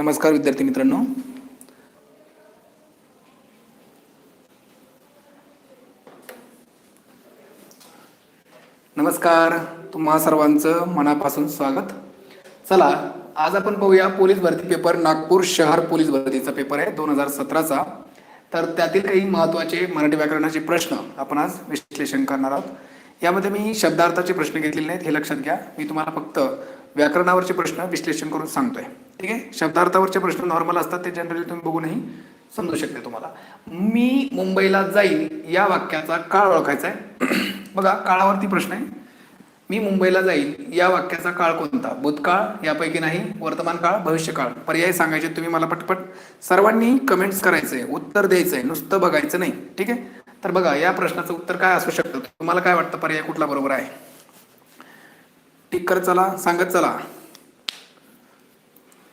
नमस्कार विद्यार्थी मित्रांनो. नमस्कार तुम्हा सर्वांचं मनापासून स्वागत. चला आज आपण पाहूया पोलीस भरती पेपर नागपूर शहर पोलीस भरतीचा पेपर आहे दोन हजार सतराचा. तर त्यातील काही महत्त्वाचे मराठी व्याकरणाचे प्रश्न आपण आज विश्लेषण करणार आहोत. यामध्ये मी शब्दार्थाचे प्रश्न घेतलेले नाहीत हे लक्षात घ्या. मी तुम्हाला फक्त व्याकरणावरचे प्रश्न विश्लेषण करून सांगतोय. ठीक आहे? शब्दार्थावरचे प्रश्न नॉर्मल असतात ते जनरली तुम्ही बघूनही समजू शकते तुम्हाला. मी मुंबईला जाईल या वाक्याचा काळ ओळखायचा आहे. बघा काळावरती प्रश्न आहे. मी मुंबईला जाईल या वाक्याचा काळ कोणता? भूतकाळ यापैकी नाही वर्तमान काळ भविष्यकाळ. पर्याय सांगायचे तुम्ही मला पटपट. सर्वांनी कमेंट्स करायचंय उत्तर द्यायचंय नुसतं बघायचं नाही. ठीक आहे? तर बघा या प्रश्नाचं उत्तर काय असू शकतं? तुम्हाला काय वाटतं? पर्याय कुठला बरोबर आहे? टिक करत चला सांगत चला.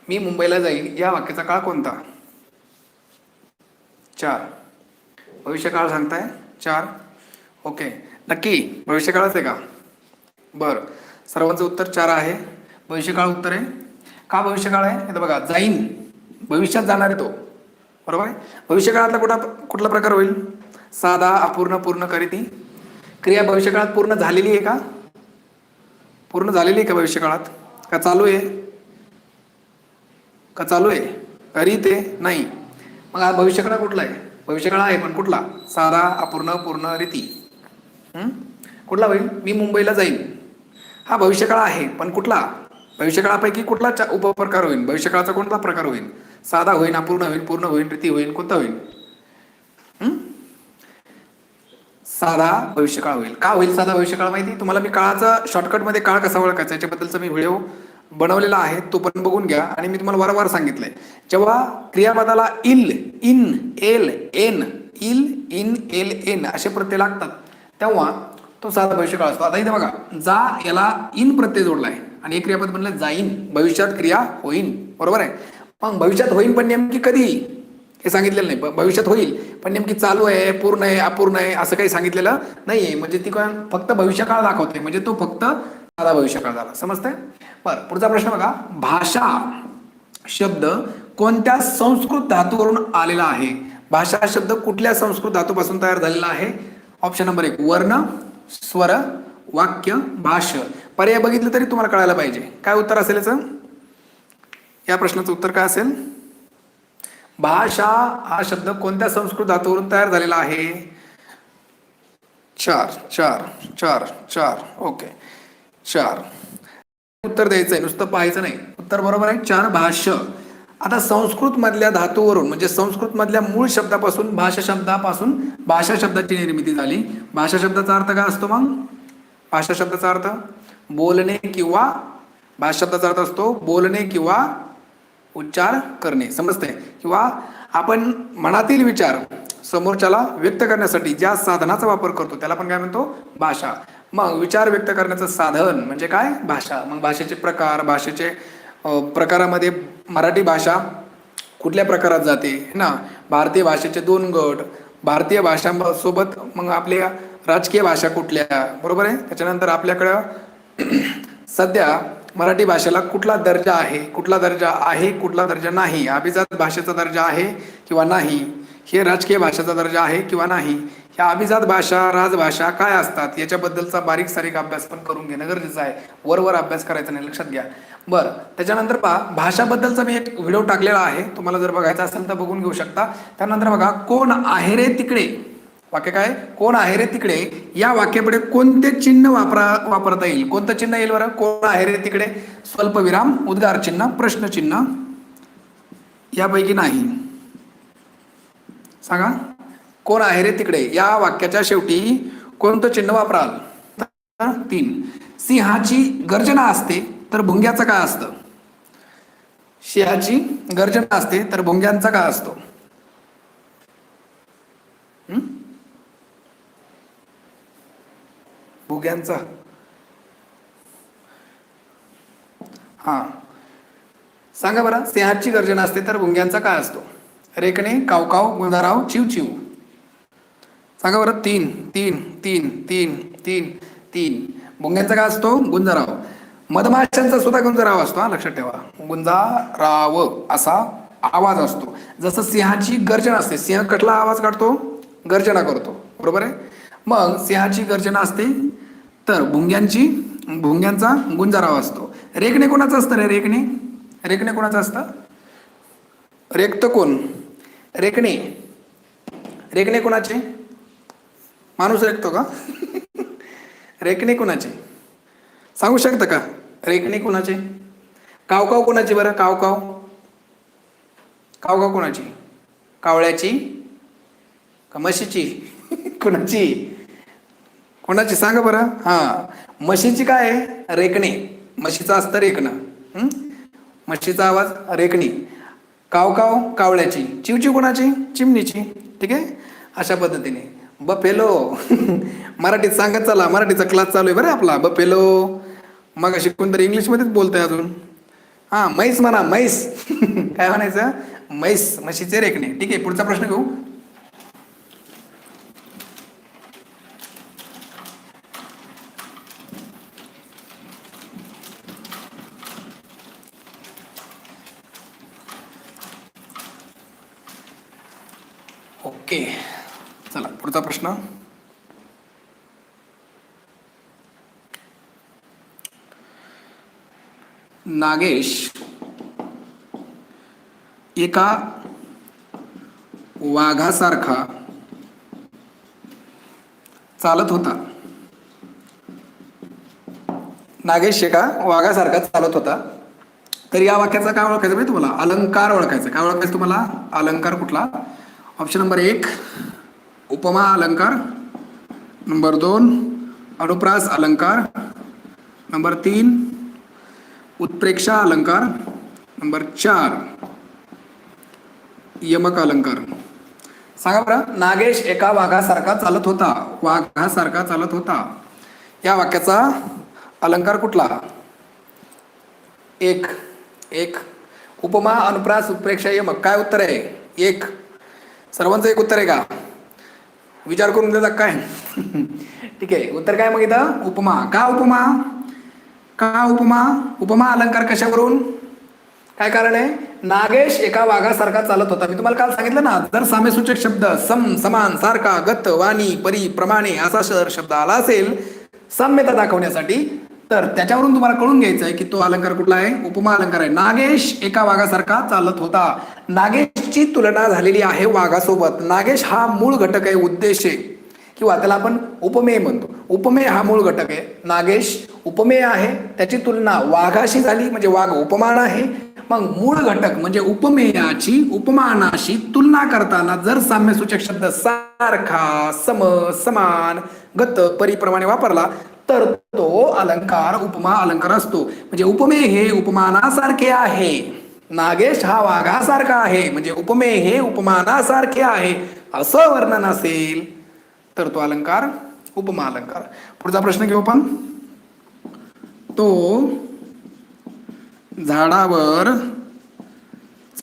मी मुंबईला जाईल. या वाक्याचा काळ कोणता? चार. भविष्यकाळ सांगताय? चार. ओके. नक्की. भविष्यकाळच आहे का? बरं. सर्वांचं उत्तर चार आहे. भविष्यकाळ उत्तर आहे. का भविष्यकाळ आहे? हे तर बघा. जाईन. भविष्यात जाणार आहे तो. बरोबर आहे? भविष्यकाळातला कुठला कुठला प्रकार होईल? साधा अपूर्ण पूर्ण करीती. क्रिया भविष्यकाळात पूर्ण झालेली आहे का? पूर्ण झालेली आहे का भविष्यकाळात? का चालू आहे? का चालू आहे? अरी ते नाही. मग हा भविष्यकाळ कुठला आहे? भविष्यकाळ आहे पण कुठला? साधा अपूर्ण पूर्ण रीती. कुठला होईल? मी मुंबईला जाईन. हा भविष्यकाळ आहे पण कुठला? भविष्यकाळापैकी कुठला उपप्रकार होईल? भविष्यकाळाचा कोणता प्रकार होईल? साधा होईल अपूर्ण होईल पूर्ण होईल रीती होईल कोणता होईल? साधा भविष्यकाळ होईल. का होईल साधा भविष्यकाळ माहिती? तुम्हाला मी काळाचा शॉर्टकटमध्ये काळ कसा ओळखायचा? याच्याबद्दलचा मी व्हिडिओ बनवलेला आहे तो पण बघून घ्या. आणि मी तुम्हाला वारंवार सांगितलंय. जेव्हा क्रियापदाला इल इन एल एन इल इन एल एन असे प्रत्यय लागतात तेव्हा तो साधा भविष्यकाळ असतो. आता इथे बघा जा याला इन प्रत्यय जोडलाय आणि हे क्रियापद म्हणलं जाईन. भविष्यात क्रिया होईन. बरोबर आहे? मग भविष्यात होईन पण नेमकी कधी? हे सांगितलेलं नाही. भविष्यात होईल पण नेमकी चालू आहे पूर्ण आहे अपूर्ण आहे असं काही सांगितलेलं नाहीये. म्हणजे ती काय फक्त भविष्यकाळ दाखवते. म्हणजे तो फक्त साधा भविष्यकाळ झाला. समजतंय? बरं पुढचा प्रश्न बघा. भाषा शब्द कोणत्या संस्कृत धातूवरून आलेला आहे? भाषा शब्द कुठल्या संस्कृत धातूपासून तयार झालेला आहे? ऑप्शन नंबर एक वर्ण स्वर वाक्य भाष्य. पर्याय बघितलं तरी तुम्हाला कळायला पाहिजे. काय उत्तर असेल याचं? या प्रश्नाचं उत्तर काय असेल? भाषा हा शब्द कोणत्या संस्कृत धातूवरून तयार झालेला आहे? चार चार चार चार. ओके. चार. उत्तर द्यायचं आहे नुसतं पाहायचं नाही. उत्तर बरोबर आहे चार भाष्य. आता संस्कृत मधल्या धातूवरून म्हणजे संस्कृत मधल्या मूळ शब्दापासून भाषा शब्दापासून भाषा शब्दाची निर्मिती झाली. भाषा शब्दाचा अर्थ काय असतो मग? भाषा शब्दाचा अर्थ बोलणे किंवा भाषा शब्दाचा अर्थ असतो बोलणे किंवा उच्चार करणे. समजते किंवा आपण मनातील विचार समोरच्याला व्यक्त करण्यासाठी ज्या साधनाचा वापर करतो त्याला आपण काय म्हणतो? भाषा. मग विचार व्यक्त करण्याचं साधन म्हणजे काय? भाषा. मग भाषेचे प्रकार भाषेचे प्रकारामध्ये मराठी भाषा कुठल्या प्रकारात जाते? है ना? भारतीय भाषेचे दोन गट. भारतीय भाषांसोबत मग आपल्या राजकीय भाषा कुठल्या? बरोबर आहे? त्याच्यानंतर आपल्याकडं सध्या मराठी भाषेला कुठला दर्जा आहे? कुठला दर्जा आहे? कुठला दर्जा नाही? अभिजात भाषेचा दर्जा आहे किंवा नाही? हे राजकीय भाषेचा दर्जा आहे किंवा नाही? ह्या अभिजात भाषा राजभाषा काय असतात याच्याबद्दलचा बारीक सारीक अभ्यास पण करून घेणं गरजेचं आहे. वरवर अभ्यास करायचा नाही लक्षात घ्या. बरं त्याच्यानंतर पहा भाषाबद्दलचा मी एक व्हिडिओ टाकलेला आहे. तुम्हाला जर बघायचा असेल तर बघून घेऊ शकता. त्यानंतर बघा कोण आहे रे तिकडे? वाक्य काय? कोण आहे रे तिकडे? या वाक्यापुढे कोणते चिन्ह वापरा वापरता येईल? कोणतं चिन्ह येईल बरं? कोण आहे रे तिकडे? स्वल्पविराम उद्गार चिन्ह प्रश्नचिन्ह यापैकी नाही. सांगा. कोण आहे रे तिकडे? या वाक्याच्या शेवटी कोणतं चिन्ह वापराल? तर तीन. सिंहाची गर्जना असते तर भुंग्याचं काय असतं? सिंहाची गर्जना असते तर भुंग्यांचा काय असतो? भुग्यांचा. हा. सांगा बरं सिंहाची गर्जना असते तर भुंग्यांचा काय असतो? रेकणे कावकाव गुंधाराव चिव चिव सांगा बरं तीन तीन तीन तीन तीन तीन. भुंग्यांचा काय असतो? गुंजाराव. मधमाशांचा सुद्धा गुंजाराव असतो हा लक्षात ठेवा. गुंजाराव असा आवाज असतो. जसं सिंहाची गर्जना असते. सिंह कटला आवाज काढतो? गर्जना करतो. बरोबर आहे? मग सिंहाची गर्जना असते तर भुंग्यांची भुंग्यांचा गुंजाराव असतो. रेखणे कोणाचं असतं रे रेखणे? रेखणे कोणाचं असतं? रेखत कोण? रेखणे. रेखणे कोणाचे? माणूस रेखतो का? रेखणे कोणाचे? सांगू शकता का? रेखणे कोणाचे? कावकाव कोणाची बरं? कावकाव कावकाव कोणाची? कावळ्याची? का म्हशीची? कोणाची? कोणाची? सांगा बरं. हा. म्हशीची काय आहे? रेखणे. म्हशीचं असतं रेखणं. म्हशीचा आवाज रेखणी. कावकाव कावळ्याची. चिवचिव कोणाची? चिमणीची. ठीक आहे? अशा पद्धतीने. बफेलो. मराठीत सांगत चला मराठीचा क्लास चालू आहे बरं आपला. बफेलो. मग अशी कोणतरी इंग्लिशमध्येच बोलतंय अजून. हा म्हैस म्हणा म्हैस. काय म्हणायचं? म्हैस म्हशीचे रेखणे ठीक आहे पुढचा प्रश्न घेऊ. ओके. चला पुढचा प्रश्न. नागेश एका वाघासारखा चालत होता. नागेश एका वाघासारखा चालत होता. तर या वाक्याचा काय ओळखायचं माहिती तुम्हाला? अलंकार ओळखायचा काय ओळखायचं तुम्हाला? अलंकार कुठला? ऑप्शन नंबर एक उपमा अलंकार नंबर दोन अनुप्रास अलंकार नंबर तीन उत्प्रेक्षा अलंकार नंबर चार यमक अलंकार. सांगा बरं नागेश एका वाघासारखा चालत होता वाघासारखा चालत होता. या वाक्याचा अलंकार कुठला? एक एक. उपमा अनुप्रास उत्प्रेक्षा यमक काय उत्तर आहे? एक. सर्वांचं एक उत्तर आहे का? विचार करून देतात काय? ठीक आहे उत्तर काय मग इथं? उपमा. का उपमा? का उपमा? उपमा अलंकार कशावरून? काय कारण आहे? नागेश एका वाघासारखा चालत होता. मी तुम्हाला काल सांगितलं ना जर साम्यसूचक शब्द सम समान सारखा गत वाणी परी प्रमाणे असा शब्द आला असेल साम्यता दाखवण्यासाठी तर त्याच्यावरून तुम्हाला कळून घ्यायचं आहे की तो अलंकार कुठला आहे? उपमा अलंकार आहे. नागेश एका वाघासारखा चालत होता. नागेशची तुलना झालेली आहे वाघासोबत. नागेश हा मूळ घटक आहे उद्देश आहे. किंवा त्याला आपण उपमेय म्हणतो. उपमेय हा मूळ घटक आहे. नागेश उपमेय आहे त्याची तुलना वाघाशी झाली म्हणजे वाघ उपमान आहे. मग मूळ घटक म्हणजे उपमेयाची उपमानाशी तुलना करताना जर साम्यसूचक शब्द सारखा सम समान गत परिप्रमाणे वापरला तर तो अलंकार उपमा अलंकार असतो म्हणजे उपमे हे उपमानासारखे आहे. नागेश हा वाघासारखा आहे. म्हणजे उपमे हे उपमानासारखे आहे. असं वर्णन असेल. तर तो अलंकार उपमा अलंकार. पुढचा प्रश्न घेऊ आपण. तो झाडावर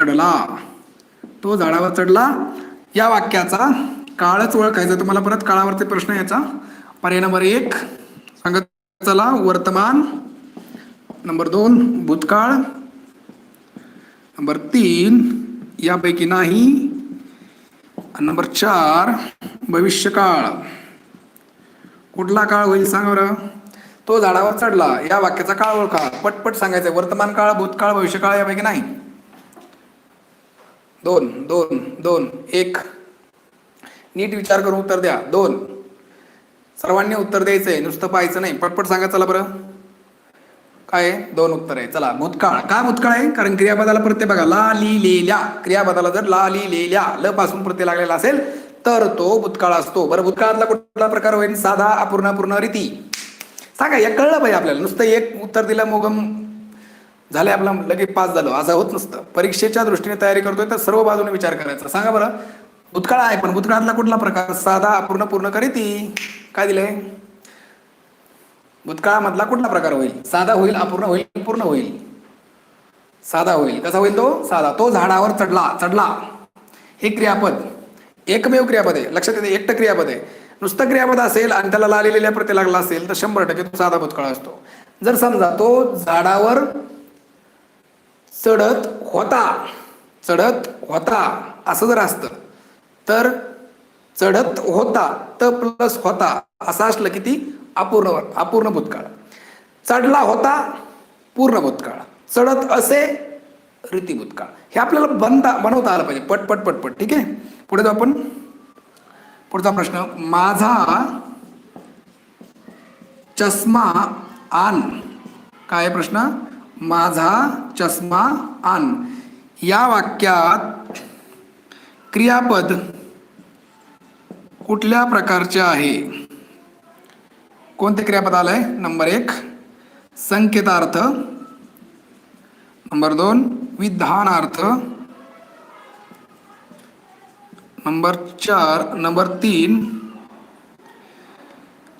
चढला. तो झाडावर चढला. या वाक्याचा काळच ओळखायचा तुम्हाला परत काळावरचे प्रश्न याचा पर्याय नंबर एक सांगत चला वर्तमान नंबर दोन भूतकाळ. नंबर तीन यापैकी नाही. नंबर चार भविष्यकाळ. कुठला काळ होईल सांग बरं? तो झाडावर चढला. या वाक्याचा काळ ओळखा. पटपट सांगायचं वर्तमान काळ भूतकाळ भविष्यकाळ यापैकी नाही. दोन दोन दोन एक. नीट विचार करून उत्तर द्या. दोन. सर्वांनी उत्तर द्यायचं आहे. नुसतं पाहायचं नाही. पटपट सांगा चला बरं. काय आहे? दोन उत्तर आहे. चला भूतकाळ काय भूतकाळ आहे? कारण क्रियापदाला प्रत्यय बघा. ला ली लेल्या क्रियापदाला जर ला ली लेल्या ल पासून प्रत्यय लागलेला असेल तर तो भूतकाळ असतो. बरं भूतकाळातला कुठला प्रकार होईल? साधा अपूर्ण पूर्ण रीती. सांगा या कळलं पाहिजे आपल्याला. नुसतं एक उत्तर दिलं मोगम झाले आपला लगेच पास झालो. असं होत नसतं. परीक्षेच्या दृष्टीने तयारी करतोय तर सर्व बाजूने विचार करायचा. सांगा बरं. भूतकाळ आहे पण भूतकाळातला कुठला प्रकार? साधा अपूर्ण पूर्ण करीती. काय दिलंय? भूतकाळामधला कुठला प्रकार होईल? साधा होईल अपूर्ण होईल पूर्ण होईल? साधा होईल. कसा होईल तो? साधा. तो झाडावर चढला. चढला. हे क्रियापद. एकमेव क्रियापद आहे. लक्षात येते एकटं क्रियापद आहे. नुसतं क्रियापद असेल आणि त्याला लालिलेल्या प्रति लागला असेल तर शंभर टक्के तो साधा भूतकाळ असतो. जर समजा तो झाडावर चढत होता चढत होता असं जर असतं तर चढत होता त प्लस होता असं असलं की ती अपूर्ण अपूर्ण भूतकाळ. चढला होता पूर्ण भूतकाळ. चढत असे रीती भूतकाळ. हे आपल्याला बनता बनवता आलं पाहिजे. पट पट पट पट. ठीक आहे? पुढे जाऊ आपण. पुढचा प्रश्न. माझा चष्मा आण काय प्रश्न? माझा चष्मा आण या वाक्यात क्रियापद कुठल्या प्रकारचे आहे? कोणते क्रियापद आलंय? नंबर एक. संकेतार्थ. नंबर दोन विधानार्थ. नंबर चार नंबर तीन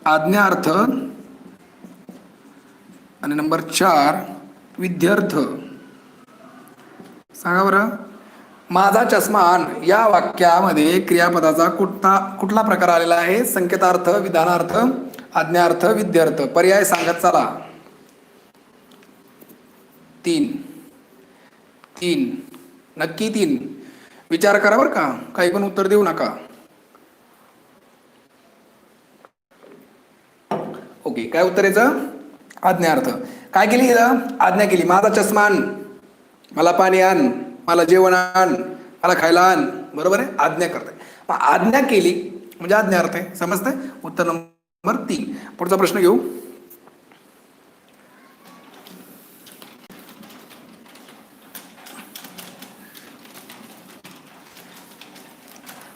आज्ञार्थ. आणि नंबर चार विद्यार्थ. सांगा बरं. माझा चष्मा आण. या वाक्यामध्ये क्रियापदाचा कुठला कुठला प्रकार आलेला आहे? संकेतार्थ विधानार्थ आज्ञार्थ विद्यार्थ. पर्याय सांगत चला. तीन. तीन. नक्की तीन. विचार करा बरं का. काही पण उत्तर देऊ नका. ओके काय उत्तर याचं? आज्ञार्थ. काय केली आज्ञा केली. माझा चष्मा आण. मला पाणी आण. मला जेवण आण मला खायला आण. बरोबर आहे? आज्ञा करते. मग आज्ञा केली म्हणजे आज्ञा अर्थ आहे. समजतंय? उत्तर नंबर तीन. पुढचा प्रश्न घेऊ.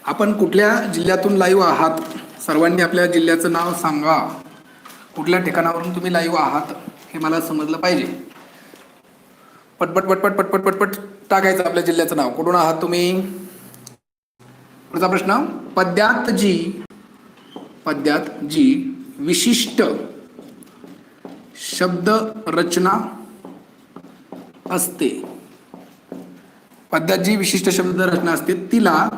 आपण कुठल्या जिल्ह्यातून लाईव्ह आहात? सर्वांनी आपल्या जिल्ह्याचं नाव सांगा. कुठल्या ठिकाणावरून तुम्ही लाईव्ह आहात? हे मला समजलं पाहिजे. पटपट पटपट पटपट पटपट टाकायचं आपल्या जिल्ह्याचं नाव. कुठून आहात तुम्ही? पुढचा प्रश्न. पद्यात जी पद्यात जी विशिष्ट शब्द रचना असते. पद्यात जी विशिष्ट शब्द रचना असते. तिला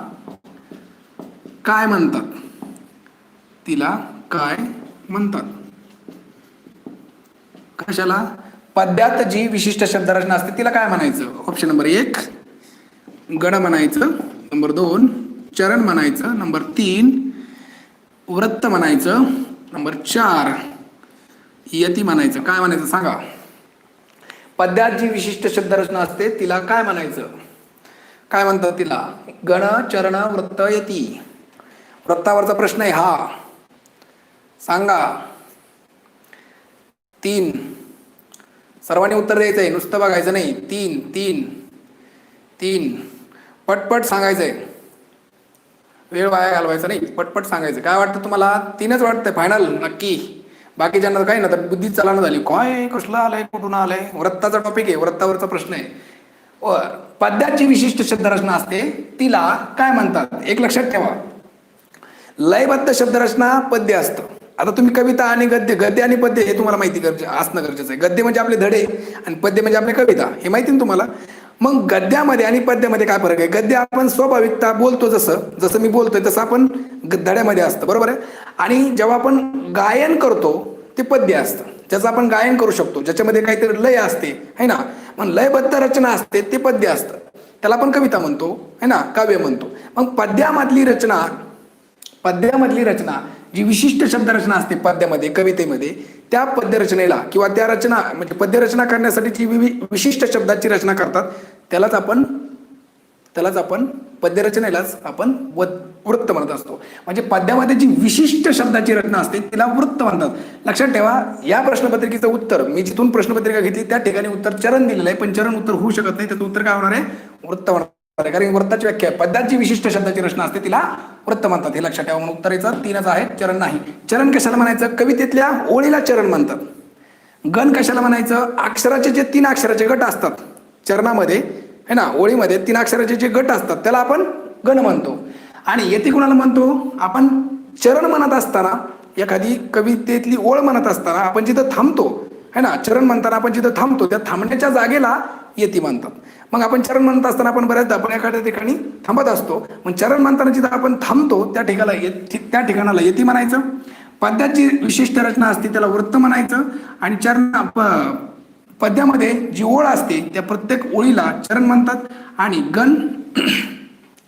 काय म्हणतात? तिला काय म्हणतात? कशाला? पद्यात जी विशिष्ट शब्दरचना असते तिला काय म्हणायचं? ऑप्शन नंबर एक गण म्हणायचं. नंबर दोन चरण म्हणायचं. नंबर तीन वृत्त म्हणायचं. नंबर चार यती म्हणायचं. काय म्हणायचं सांगा? पद्यात जी विशिष्ट शब्दरचना असते तिला काय म्हणायचं? काय म्हणतात तिला? गण चरण वृत्त यती. वृत्तावरचा प्रश्न आहे हा. सांगा. तीन सर्वांनी उत्तर द्यायचं आहे नुसतं बघायचं नाही. तीन तीन तीन. पटपट सांगायचं आहे वेळ वाया घालवायचा नाही. पटपट सांगायचं काय वाटतं तुम्हाला? तीनच वाटतंय. फायनल नक्की. बाकीच्यांना काही ना तर बुद्धी चालना झाली. काय? कसलं आलंय? कुठून आलंय? वृत्ताचा टॉपिक आहे. वृत्तावरचा प्रश्न आहे. व पद्याची विशिष्ट शब्दरचना असते. तिला काय म्हणतात? एक लक्षात ठेवा. लयबद्ध शब्दरचना पद्य असतं. आता तुम्ही कविता आणि गद्य गद्य आणि पद्य हे तुम्हाला माहिती गरजे असणं गरजेचं आहे. गद्य म्हणजे आपले धडे आणि पद्य म्हणजे आपले कविता हे माहिती ना तुम्हाला? मग गद्यामध्ये आणि पद्यामध्ये काय फरक आहे? गद्य आपण स्वाभाविकता बोलतो जसं जसं मी बोलतोय तसं आपण धड्यामध्ये असतं. बरोबर आहे? आणि जेव्हा आपण गायन करतो ते पद्य असतं. ज्याचं आपण गायन करू शकतो ज्याच्यामध्ये काहीतरी लय असते है ना? मग लयबद्ध रचना असते ते पद्य असतं. त्याला आपण कविता म्हणतो है ना? काव्य म्हणतो. मग पद्यामधली रचना पद्यामधली रचना जी विशिष्ट शब्दरचना असते पद्यामध्ये कवितेमध्ये त्या पद्यरचनेला किंवा त्या रचना म्हणजे पद्यरचना करण्यासाठी जी विशिष्ट शब्दाची रचना करतात त्यालाच आपण त्यालाच आपण पद्यरचनेलाच आपण व वृत्त म्हणत असतो. म्हणजे पद्यामध्ये जी विशिष्ट शब्दाची रचना असते तिला वृत्त म्हणतात. लक्षात ठेवा या प्रश्नपत्रिकेचं उत्तर मी जिथून प्रश्नपत्रिका घेतली त्या ठिकाणी उत्तर चरण दिलेलं आहे पण चरण उत्तर होऊ शकत नाही त्याचं उत्तर काय होणार आहे? वृत्त होणार आहे. कारण वृत्ताची व्याख्या आहे. पद्याची विशिष्ट शब्दाची रचना असते तिला वृत्त म्हणतात हे लक्षात ठेवा म्हणून उत्तरेचं तीनच आहे चरण नाही. चरण कशाला म्हणायचं? कवितेतल्या ओळीला चरण म्हणतात. गण कशाला म्हणायचं? अक्षराचे जे तीन अक्षराचे गट असतात चरणामध्ये है ना ओळीमध्ये तीन अक्षराचे जे गट असतात त्याला आपण गण म्हणतो. आणि येते कुणाला म्हणतो? आपण चरण म्हणत असताना एखादी कवितेतली ओळ म्हणत असताना आपण जिथं थांबतो है ना चरण म्हणताना आपण जिथं थांबतो त्या थांबण्याच्या जागेला येती म्हणतात. मग आपण चरण म्हणत असताना आपण बऱ्याचदा आपण एखाद्या ठिकाणी थांबत असतो. मग चरण म्हणताना जिथं आपण थांबतो त्या ठिकाणाला येत त्या ठिकाणाला येती म्हणायचं. पद्याची विशिष्ट रचना असते त्याला वृत्त म्हणायचं. आणि चरण प- पद्यामध्ये जी ओळ असते त्या प्रत्येक ओळीला चरण म्हणतात. आणि गण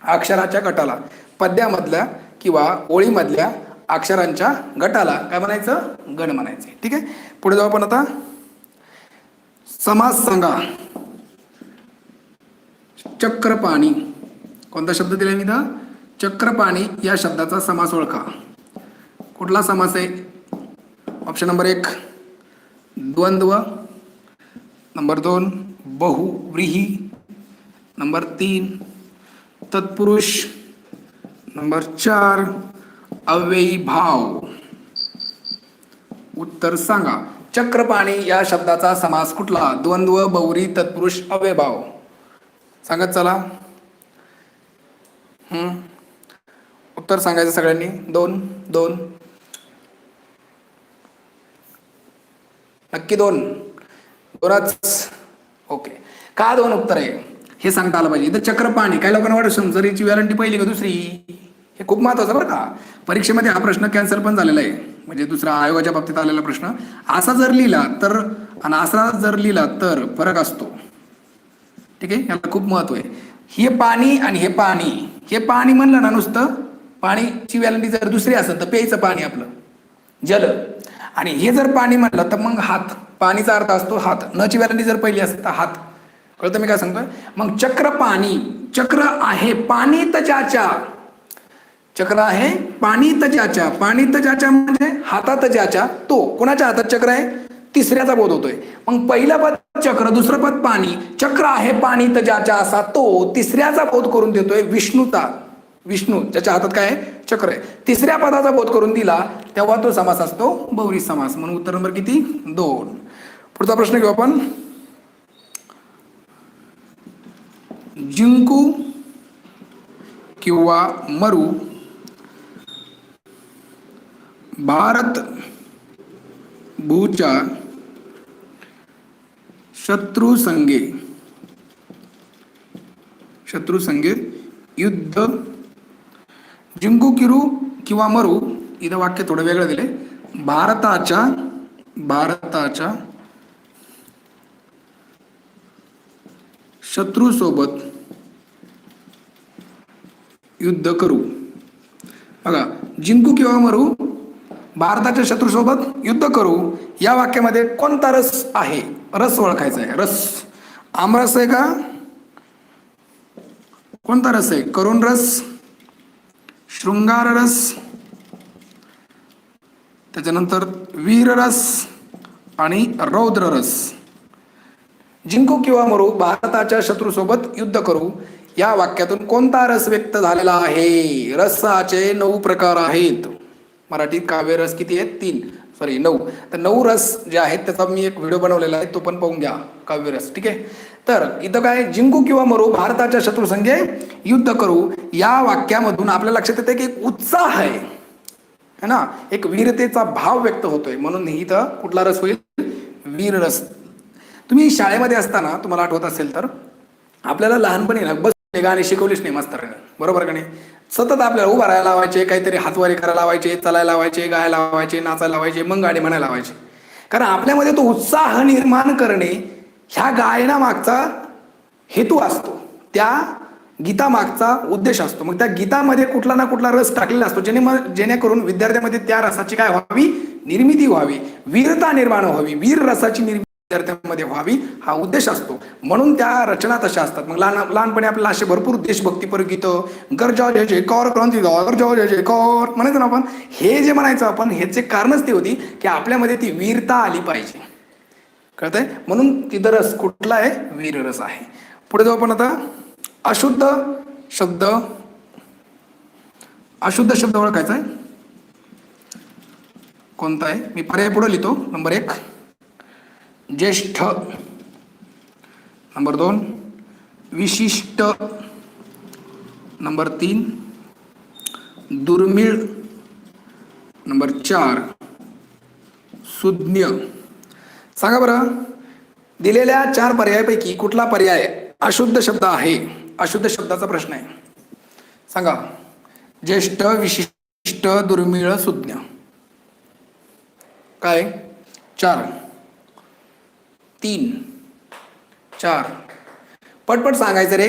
अक्षराच्या गटाला पद्यामधल्या किंवा ओळीमधल्या अक्षरांच्या गटाला काय म्हणायचं? गण म्हणायचं. ठीक आहे? पुढे जाऊ आपण आता. समास सांगा चक्रपाणी. कोणता शब्द दिला मी इथं चक्रपाणी या शब्दाचा समास ओळखा. कुठला समास आहे? ऑप्शन नंबर एक. द्वंद्व. नंबर दोन बहुव्रीही नंबर तीन तत्पुरुष. नंबर चार अव्ययी भाव. उत्तर सांगा. चक्रपाणी या शब्दाचा समास कुठला? द्वंद्व बहुरी तत्पुरुष अव्ययभाव सांगत चला. उत्तर सांगायचं सगळ्यांनी. दोन दोन. नक्की दोन. दोनच. ओके. का दोन उत्तर आहे? हे सांगता आलं पाहिजे. इथं चक्रपाणी काही लोकांना वाटत समजरीची वॅरंटी पहिली का दुसरी? हे खूप महत्वाचं बरं का. परीक्षेमध्ये हा प्रश्न कॅन्सल पण झालेला आहे. म्हणजे दुसरा आयोगाच्या बाबतीत आलेला प्रश्न. असा जर लिहिला तर आणि असा जर लिहिला तर फरक असतो. ठीक आहे? याला खूप महत्त्व आहे. हे पाणी आणि हे पाणी. हे पाणी म्हणलं ना नुसतं पाणीची व्हॅलिटी जर दुसरी असेल तर प्यायचं पाणी आपलं. जल. आणि हे जर पाणी म्हणलं तर मग हात. पाणीचा अर्थ असतो हात. नची व्हॅलिटी जर पहिली असेल तर हात. कळतं मी काय सांगतोय? मग चक्र पाणी. चक्र आहे पाणी तजाच्या चक्र आहे पाणी तजाच्या पाणी तजाच्या म्हणजे हातात ज्याच्या. तो. कोणाच्या हातात चक्र आहे? तिसऱ्याचा बोध होतोय. मग पहिलं पद चक्र दुसरं पद पाणी. चक्र आहे पाणी तर ज्याच्या असा तो तिसऱ्याचा बोध करून देतोय विष्णूचा. विष्णू ज्याच्या हातात काय आहे? चक्र आहे. तिसऱ्या पदाचा बोध करून दिला तेव्हा तो समास असतो बहुरी समास. म्हणून उत्तर नंबर किती? दोन. पुढचा प्रश्न घेऊ आपण. जिंकू किंवा मरू भारत भूच्या शत्रू संगे. शत्रू संगे युद्ध. जिंकू किरू किंवा मरू इथं वाक्य थोडं वेगळं दिले भारताच्या भारताच्या शत्रूसोबत युद्ध करू. बघा जिंकू किंवा मरू भारताच्या शत्रूसोबत युद्ध करू या वाक्यामध्ये कोणता रस आहे? रस ओळखायचा आहे रस. आमरस आहे का? कोणता रस आहे? करुण रस शृंगार रस त्याच्यानंतर वीर रस आणि रौद्र रस. जिंकू किंवा मरू भारताच्या शत्रूसोबत युद्ध करू या वाक्यातून कोणता रस व्यक्त झालेला आहे? रसाचे नऊ प्रकार आहेत. मराठीत काव्य रस किती आहेत? तीन. सॉरी नऊ. तर नऊ रस जे आहेत त्याचा मी एक व्हिडिओ बनवलेला आहे तो पण पाहून घ्या. काव्य रस ठीक आहे? तर इथं काय जिंकू किंवा मरू भारताच्या शत्रूसंगे युद्ध करू या वाक्यामधून आपल्या लक्षात येते की एक उत्साह आहे. है ना? एक वीरतेचा भाव व्यक्त होतोय. म्हणून इथं कुठला रस होईल? वीर रस. तुम्ही शाळेमध्ये असताना तुम्हाला आठवत असेल तर आपल्याला लहानपणी ना बस गाणी शिकवलीच नाही मास्तरांनी. बरोबर का नाही? सतत आपल्याला उभा राहायला लावायचे काहीतरी हातवारी करायला लावायचे चालायला लावायचे गायला लावायचे नाचायला लावायचे मग गाणी म्हणायला लावायचे. कारण आपल्यामध्ये तो उत्साह निर्माण करणे ह्या गायनामागचा हेतू असतो. त्या गीतामागचा उद्देश असतो. मग त्या गीतामध्ये कुठला ना कुठला रस टाकलेला असतो जेणे जेणेकरून विद्यार्थ्यामध्ये त्या रसाची काय व्हावी? निर्मिती व्हावी. वीरता निर्माण व्हावी. वीर रसाची निर्मिती विद्यार्थ्यांमध्ये व्हावी हा उद्देश असतो. म्हणून त्या रचना तशा असतात. मग लहान लहानपणी आपल्याला असे भरपूर देशभक्तीपर गीतं गरजा जय जय कौर क्रांती गरजा जय जय कौर म्हणायचं ना आपण. हे जे म्हणायचं आपण ह्याचे कारणच ते होती की आपल्यामध्ये ती वीरता आली पाहिजे. कळतंय? म्हणून तिथं रस कुठला आहे वीर रस आहे. पुढे जाऊ आपण आता. अशुद्ध शब्द. अशुद्ध शब्द ओळखायचा आहे कोणता आहे मी पर्याय पुढे लिहितो. नंबर एक. ज्येष्ठ. नंबर दोन. विशिष्ट. नंबर तीन. दुर्मिळ. नंबर चार. सुज्ञ. सांगा बरं दिलेल्या चार पर्यायापैकी कुठला पर्याय अशुद्ध शब्द आहे? अशुद्ध शब्दाचा प्रश्न आहे. सांगा. ज्येष्ठ विशिष्ट दुर्मिळ सुज्ञ. काय? चार. तीन चार. पटपट सांगायचं रे.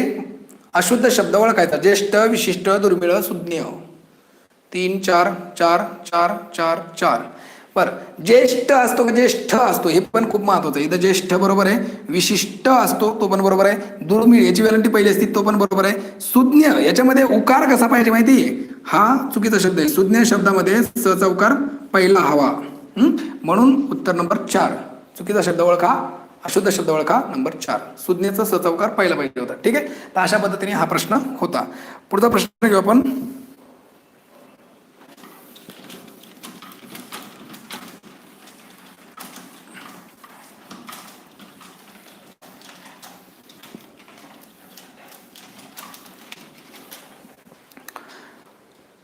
अशुद्ध शब्द ओळखायचा. ज्येष्ठ विशिष्ट दुर्मिळ सुज्ञ तीन चार चार चार चार चार. बर. ज्येष्ठ असतो का ज्येष्ठ असतो? हे पण खूप महत्वाचं आहे. इथं ज्येष्ठ बरोबर आहे विशिष्ट असतो तो पण बरोबर आहे. दुर्मिळ याची व्हॅलिटी पहिली असती तो पण बरोबर आहे. सुज्ञ याच्यामध्ये उकार कसा पाहिजे माहिती आहे? हा चुकीचा शब्द आहे. सुज्ञ शब्दामध्ये सचा उकार पहिला हवा. म्हणून उत्तर नंबर चार. चुकीचा शब्द ओळखा. अशुद्ध शब्द ओळखा नंबर चार. सुज्ञेचा सचौकार पहिला पाहिजे होता. ठीक आहे? तर अशा पद्धतीने हा प्रश्न होता. पुढचा प्रश्न घेऊ आपण.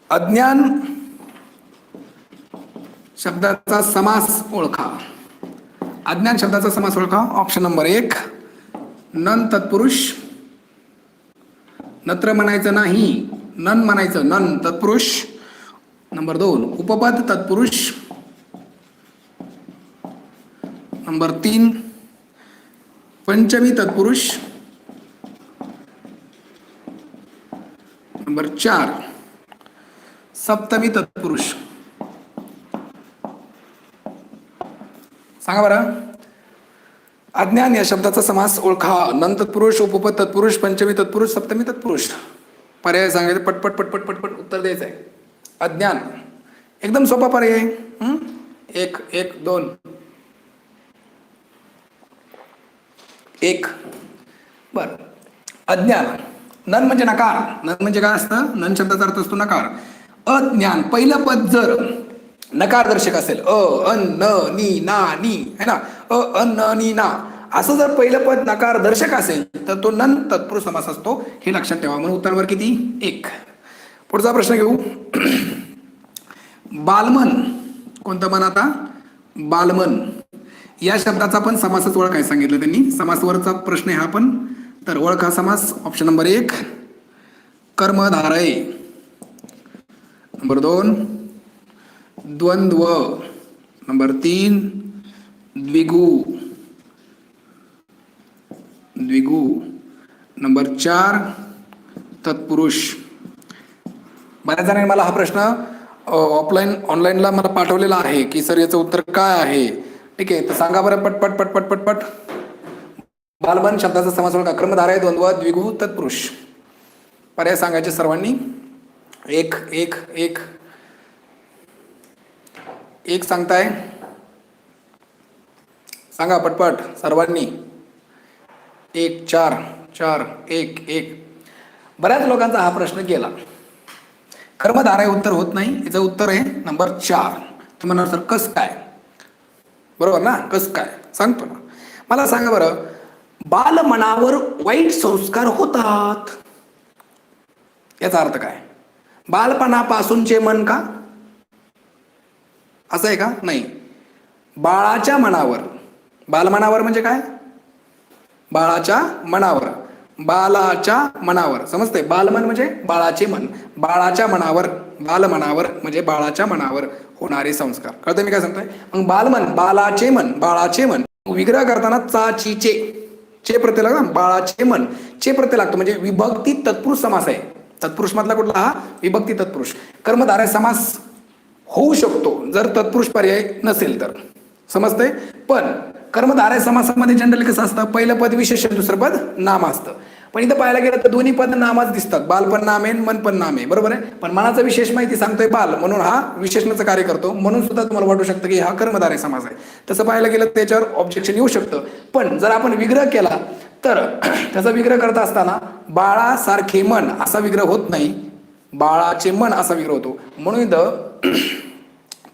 अज्ञान शब्दाचा समास ओळखा. अज्ञान शब्दाचा समास ओळखा ऑप्शन नंबर एक नन तत्पुरुष. नत्र म्हणायचं नाही नन म्हणायचं नन तत्पुरुष. नंबर दोन उपपद तत्पुरुष. नंबर तीन पंचमी तत्पुरुष. नंबर चार सप्तमी तत्पुरुष. सांगा बरं. अज्ञान या शब्दाचा समास ओळखा. नंतर पुरुष उपपद तत्पुरुष पंचमी तत्पुरुष सप्तमी तत्पुरुष. पर्याय सांगायचे पटपट पटपट पटपट उत्तर द्यायचं आहे. अज्ञान. एकदम सोपा पर्याय एक एक दोन. एक. बर. अज्ञान. नन म्हणजे नकार. नन म्हणजे काय असतं? नन शब्दाचा अर्थ असतो नकार. अज्ञान. पहिलं पद जर नकार दर्शक असेल. अ अन न नी ना नी है ना? अ अन न नी ना. असं जर पहिलं पद नकार दर्शक असेल तर तो नन तत्पुरुष समास असतो. हे लक्षात ठेवा. म्हणून उत्तरावर किती? एक. पुढचा प्रश्न घेऊ. बालमन. कोणतं मन आता? बालमन. या शब्दाचा पण समासच आहे सांगितलं त्यांनी. समासवरचा प्रश्न हा पण. तर ओळखा समास. ऑप्शन नंबर एक. कर्मधारय. नंबर दोन. द्वंद्व. नंबर तीन द्विगु. द्विगु. नंबर चार तत्पुरुष. बऱ्याच जणांनी मला हा प्रश्न ऑफलाईन ऑनलाईनला मला पाठवलेला आहे की सर याचं उत्तर काय आहे? ठीक आहे तर सांगा बरं पटपट पटपट पटपट बालबन शब्दाचा समास ओळखा आहे द्वंद्व द्विगु तत्पुरुष. पर्याय सांगायचे सर्वांनी. एक एक एक. एक सांगताय? सांगा पटपट सर्वांनी. एक चार चार एक एक. बऱ्याच लोकांचा हा प्रश्न केला. कर्मधाराय उत्तर होत नाही याचं उत्तर आहे नंबर चार. तुम्ही म्हणणार सर कस काय? बरोबर ना? कस काय? सांगतो ना. मला सांगा बरं बाल मनावर वाईट संस्कार होतात. याचा अर्थ काय? बालपणापासूनचे मन का? असं आहे का? नाही. बाळाच्या मनावर. बालमनावर म्हणजे काय? बाळाच्या मनावर. बालाच्या मनावर. समजते बालमन म्हणजे बाळाचे मन. बाळाच्या मनावर बालमनावर म्हणजे बाळाच्या मनावर होणारे संस्कार. कळतं मी काय सांगतोय? मग बालमन बालाचे मन बाळाचे मन. विग्रह करताना चाचीचे. चे प्रत्यय लागतो ना? बाळाचे मन. चे प्रत्यय लागतो. म्हणजे विभक्ती तत्पुरुष समास आहे. तत्पुरुष मधला कुठला? हा? विभक्ती तत्पुरुष. कर्मधारय समास. होऊ शकतो. जर तत्पुरुष पर्याय नसेल तर. समजतंय? पण कर्मधारय समासामध्ये जनरली कसं असतं? पहिलं पद विशेषण दुसरं पद नाम असतं. पण इथं पाहायला गेलं तर दोन्ही पद नामच दिसतात. बाल पण नाम आहे मन पण नाम आहे. बरोबर आहे? पण मनाचा विशेष माहिती सांगतोय बाल. म्हणून हा विशेषणाचं कार्य करतो. म्हणून सुद्धा तुम्हाला वाटू शकतं की हा कर्मधारय समास आहे. तसं पाहायला गेलं तर त्याच्यावर ऑब्जेक्शन येऊ शकतं. पण जर आपण विग्रह केला तर त्याचा विग्रह करत असताना बाळासारखे मन असा विग्रह होत नाही. बाळाचे मन असा विग्रह होतो. म्हणून इथं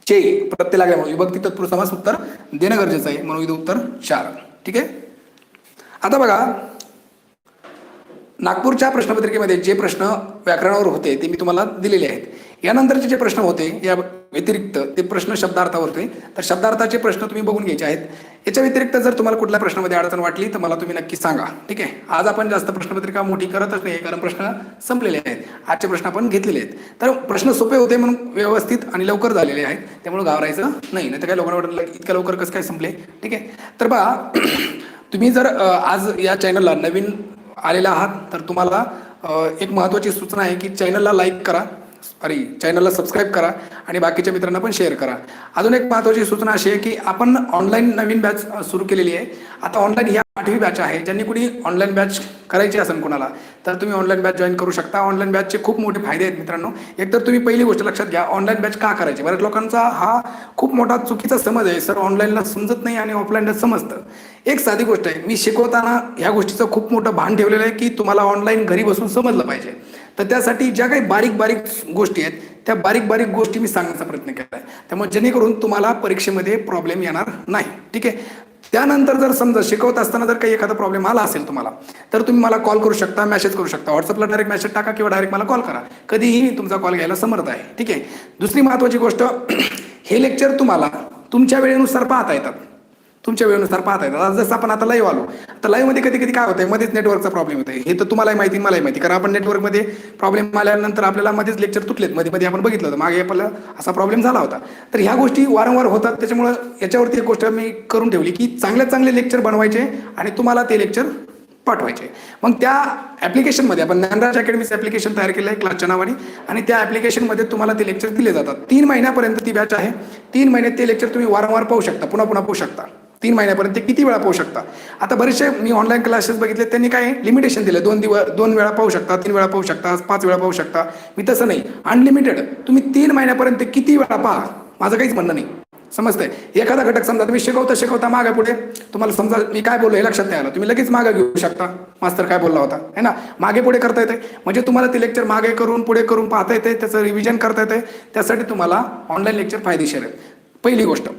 चे प्रत्यय लागल्यामुळे विभक्ती तत्पुरुष समास उत्तर देणं गरजेचं आहे. म्हणून इथं उत्तर चार. ठीक आहे? आता बघा नागपूरच्या प्रश्नपत्रिकेमध्ये जे प्रश्न व्याकरणावर होते ते मी तुम्हाला दिलेले आहेत. यानंतरचे जे प्रश्न होते या व्यतिरिक्त ते प्रश्न शब्दार्थावर होते. तर शब्दार्थाचे प्रश्न तुम्ही बघून घ्यायचे आहेत. याच्या व्यतिरिक्त जर तुम्हाला कुठल्या प्रश्नामध्ये अडचण वाटली तर मला तुम्ही नक्की सांगा. ठीक आहे? आज आपण जास्त प्रश्नपत्रिका मोठी करतच नाही कारण प्रश्न संपलेले आहेत. आजचे प्रश्न आपण घेतलेले आहेत. तर प्रश्न सोपे होते म्हणून व्यवस्थित आणि लवकर झालेले आहेत. त्यामुळे घाबरायचं नाही. नाही तर काय लोकांना वाटलं इतक्या लवकर कसं काय संपले? ठीक आहे? तर बा तुम्ही जर आज या चॅनलला नवीन आलेला आहात तर तुम्हाला एक महत्त्वाची सूचना आहे की चॅनलला लाईक करा. सॉरी चॅनलला सबस्क्राईब करा आणि बाकीच्या मित्रांना पण शेअर करा. अजून एक महत्त्वाची सूचना अशी आहे की आपण ऑनलाईन नवीन बॅच सुरू केलेली आहे. आता ऑनलाईन ह्या आठवी बॅच आहे. ज्यांनी कुणी ऑनलाईन बॅच करायची असेल कोणाला तर तुम्ही ऑनलाईन बॅच जॉईन करू शकता. ऑनलाईन बॅचचे खूप मोठे फायदे आहेत मित्रांनो. एकतर तुम्ही पहिली गोष्ट लक्षात घ्या ऑनलाईन बॅच का करायची? बऱ्याच लोकांचा हा खूप मोठा चुकीचा समज आहे. सर ऑनलाईनला समजत नाही आणि ऑफलाईनला समजतं. एक साधी गोष्ट आहे मी शिकवताना ह्या गोष्टीचं खूप मोठं भान ठेवलेलं आहे की तुम्हाला ऑनलाईन घरी बसून समजलं पाहिजे. तर त्यासाठी ज्या काही बारीक बारीक गोष्टी आहेत त्या बारीक बारीक गोष्टी मी सांगण्याचा प्रयत्न केला आहे त्यामुळे जेणेकरून तुम्हाला परीक्षेमध्ये प्रॉब्लेम येणार नाही ठीक आहे? त्यानंतर जर समजा शिकवत असताना जर काही एखादा प्रॉब्लेम आला असेल तुम्हाला तर तुम्ही मला कॉल करू शकता मेसेज करू शकता. व्हॉट्सअपला डायरेक्ट मेसेज टाका किंवा डायरेक्ट मला कॉल करा. कधीही मी तुमचा कॉल घ्यायला समर्थ आहे ठीक आहे? दुसरी महत्त्वाची गोष्ट हे लेक्चर तुम्हाला तुमच्या वेळेनुसार पाहता येतात. तुमच्या वेळेनुसार पाहता येतात जसं आपण आता लाईव्ह आलो तर लाईव्हमध्ये कधी कधी काय होतंय मध्येच नेटवर्कचा प्रॉब्लेम होतोय हे तर तुम्हालाही माहिती मलाही माहिती. कारण आपण नेटवर्कमध्ये प्रॉब्लेम आल्यानंतर आपल्याला मध्येच लेक्चर तुटलेत. मध्ये मध्ये आपण बघितलं होतं. मागे आपल्याला असा प्रॉब्लेम झाला होता. तर ह्या गोष्टी वारंवार होतात. त्याच्यामुळं याच्यावरती एक गोष्ट मी करून ठेवली की चांगले चांगले लेक्चर बनवायचे आणि तुम्हाला ते लेक्चर पाठवायचे. मग त्या ॲप्लिकेशनमध्ये आपण ज्ञानराज अकॅडमीचं ॲप्लिकेशन तयार केलं आहे क्लासच्या नावाने. आणि त्या ॲप्लिकेशनमध्ये तुम्हाला ते लेक्चर दिले जातात. तीन महिन्यापर्यंत ती बॅच आहे. तीन महिन्यात ते लेक्चर तुम्ही वारंवार पाहू शकता. पुन्हा पुन्हा पाहू शकता. तीन महिन्यापर्यंत किती वेळा पाहू शकता? आता बरेचसे मी ऑनलाईन क्लासेस बघितले त्यांनी काय लिमिटेशन दिलं. दोन दिवस दोन वेळा पाहू शकता तीन वेळा पाहू शकता पाच वेळा पाहू शकता. मी तसं नाही. अनलिमिटेड तुम्ही तीन महिन्यापर्यंत किती वेळा पहा? माझं काहीच म्हणणं नाही. समजतंय? एखादा घटक समजा तुम्ही शिकवता शिकवता मागे पुढे. तुम्हाला समजा मी काय बोललो हे लक्षात नाही आलं. तुम्ही लगेच मागे घेऊ शकता. मास्तर काय बोलला होता? है ना? मागे पुढे करता येते म्हणजे तुम्हाला ते लेक्चर मागे करून पुढे करून पाहता येते त्याचं रिव्हिजन करता येते त्यासाठी तुम्हाला ऑनलाईन लेक्चर फायदेशीर आहे. पहिली गोष्ट.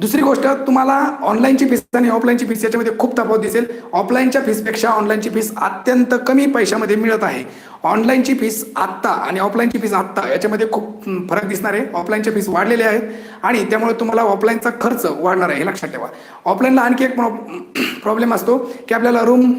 दुसरी गोष्ट तुम्हाला ऑनलाईनची फीस आणि ऑफलाईनची फीस याच्यामध्ये खूप तफावत दिसेल. ऑफलाईनच्या फीसपेक्षा ऑनलाईनची फीस अत्यंत कमी पैशामध्ये मिळत आहे. ऑनलाईनची फीस आत्ता आणि ऑफलाईनची फीस आत्ता याच्यामध्ये खूप फरक दिसणार आहे. ऑफलाईनच्या फीस वाढलेल्या आहेत आणि त्यामुळे तुम्हाला ऑफलाईनचा खर्च वाढणार आहे. हे लक्षात ठेवा. ऑफलाईनला आणखी एक प्रॉब्लेम असतो की आपल्याला रूम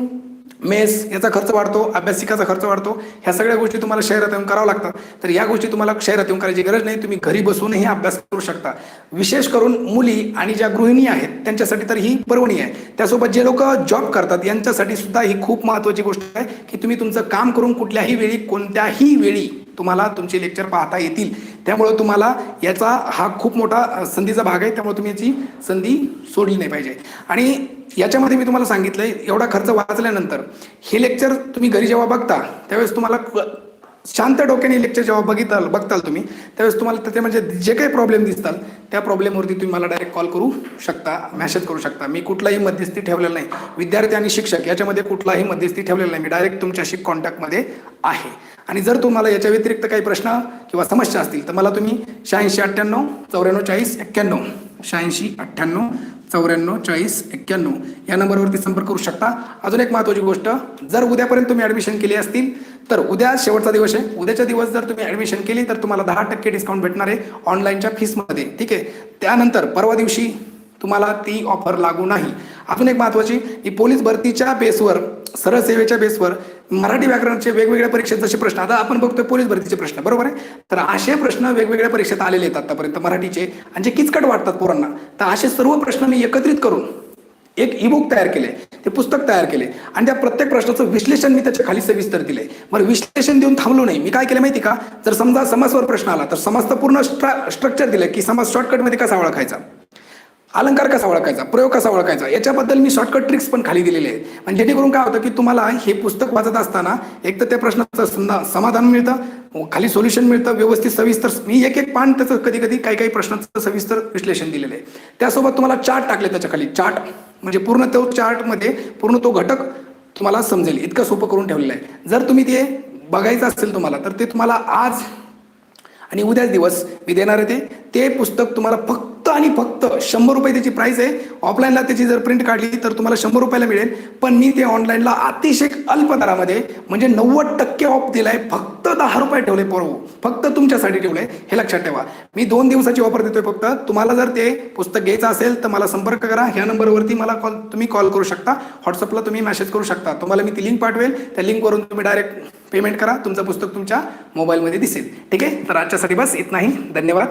मेस याचा खर्च वाढतो अभ्यासिकाचा खर्च वाढतो. ह्या सगळ्या गोष्टी तुम्हाला शहरात येऊन करावं लागतात. तर या गोष्टी तुम्हाला शहरात येऊन करायची गरज नाही. तुम्ही घरी बसूनही अभ्यास करू शकता. विशेष करून मुली आणि ज्या गृहिणी आहेत त्यांच्यासाठी तर ही पर्वणी आहे. त्यासोबत जे लोक जॉब करतात यांच्यासाठी सुद्धा ही खूप महत्त्वाची गोष्ट आहे की तुम्ही तुमचं काम करून कुठल्याही वेळी कोणत्याही वेळी तुम्हाला तुमचे लेक्चर पाहता येतील. त्यामुळे तुम्हाला याचा हा खूप मोठा संधीचा भाग आहे. त्यामुळे तुम्ही याची संधी सोडली नाही पाहिजे. आणि याच्यामध्ये मी तुम्हाला सांगितलंय एवढा खर्च वाचल्यानंतर हे लेक्चर तुम्ही घरी जेव्हा बघता त्यावेळेस तुम्हाला शांत डोक्याने लेक्चर जेव्हा बघिताल बघताल तुम्ही त्यावेळेस तुम्हाला त्याच्यामध्ये म्हणजे जे काही प्रॉब्लेम दिसतात त्या प्रॉब्लेमवरती तुम्ही मला डायरेक्ट कॉल करू शकता मेसेज करू शकता. मी कुठलाही मध्यस्थी ठेवलेला नाही. विद्यार्थी आणि शिक्षक याच्यामध्ये कुठलाही मध्यस्थी ठेवलेला नाही. मी डायरेक्ट तुमच्याशी कॉन्टॅक्टमध्ये आहे. आणि जर तुम्हाला याच्या व्यतिरिक्त काही प्रश्न किंवा समस्या असतील तर मला तुम्ही शहाऐंशी अठ्ठ्याण्णव चौऱ्याण्णव चाळीस एक्क्याण्णव शहाऐंशी अठ्ठ्याण्णव चौऱ्याण्णव चाळीस एक्क्याण्णव या नंबरवरती संपर्क करू शकता. अजून एक महत्त्वाची गोष्ट जर उद्यापर्यंत तुम्ही ॲडमिशन केली असतील तर उद्या शेवटचा दिवस आहे. उद्याच्या दिवस जर तुम्ही ॲडमिशन केली तर तुम्हाला दहा टक्के डिस्काउंट भेटणार आहे ऑनलाईनच्या फीसमध्ये ठीक आहे? त्यानंतर परवा दिवशी तुम्हाला ती ऑफर लागू नाही. अजून एक महत्त्वाची की पोलीस भरतीच्या बेसवर सरळ सेवेच्या बेसवर मराठी व्याकरणाचे वेगवेगळ्या परीक्षेत जसे प्रश्न आता आपण बघतोय पोलीस भरतीचे प्रश्न बरोबर आहे? तर असे प्रश्न वेगवेगळ्या परीक्षेत आलेले आहेत आतापर्यंत मराठीचे आणि जे किचकट वाटतात पोरांना. तर असे सर्व प्रश्न मी एकत्रित करून एक ईबुक तयार केले ते पुस्तक तयार केले आणि त्या प्रत्येक प्रश्नाचं विश्लेषण मी त्याच्याखाली सविस्तर दिले. मग विश्लेषण देऊन थांबलो नाही. मी काय केलं माहिती का? जर समजा समासवर प्रश्न आला तर समाजचं पूर्ण स्ट्रक्चर दिलं की समाज शॉर्टकटमध्ये कसा ओळखायचा? अलंकार कसा ओळखायचा? प्रयोग कसा ओळखायचा? याच्याबद्दल मी शॉर्टकट ट्रिक्स पण खाली दिलेले आहेत. म्हणजे जेणेकरून काय होतं की तुम्हाला हे पुस्तक वाचत असताना एक तर त्या प्रश्नाचं समाधान मिळतं खाली सोल्युशन मिळतं व्यवस्थित सविस्तर मी एक एक पान त्याचं कधी कधी काही काही प्रश्नाचं सविस्तर विश्लेषण दिलेलं आहे. त्यासोबत तुम्हाला चार्ट टाकले त्याच्याखाली. चार्ट म्हणजे पूर्ण तो चार्टमध्ये पूर्ण तो घटक तुम्हाला समजेल. इतकं सोपं करून ठेवलेलं आहे. जर तुम्ही ते बघायचं असेल तुम्हाला तर ते तुम्हाला आज आणि उद्याच दिवस मी देणार आहे ते. ते पुस्तक तुम्हाला फक्त आणि फक्त शंभर रुपये त्याची प्राइस आहे. ऑफलाईनला त्याची जर प्रिंट काढली तर तुम्हाला शंभर रुपयाला मिळेल. पण मी ते ऑनलाईनला अतिशय अल्प दरामध्ये म्हणजे नव्वद टक्के ऑफ दिलाय फक्त दहा रुपये ठेवले परवू फक्त तुमच्यासाठी ठेवलंय. हे लक्षात ठेवा. मी दोन दिवसाची ऑफर देतोय फक्त. तुम्हाला जर ते पुस्तक घ्यायचं असेल तर मला संपर्क करा. ह्या नंबरवरती मला कॉल तुम्ही कॉल करू शकता. व्हॉट्सअपला तुम्ही मेसेज करू शकता. तुम्हाला मी ती लिंक पाठवेल. त्या लिंकवरून तुम्ही डायरेक्ट पेमेंट करा. तुमचं पुस्तक तुमच्या मोबाईलमध्ये दिसेल. ठीक आहे? तर आजच्यासाठी बस. इथं नाही. धन्यवाद.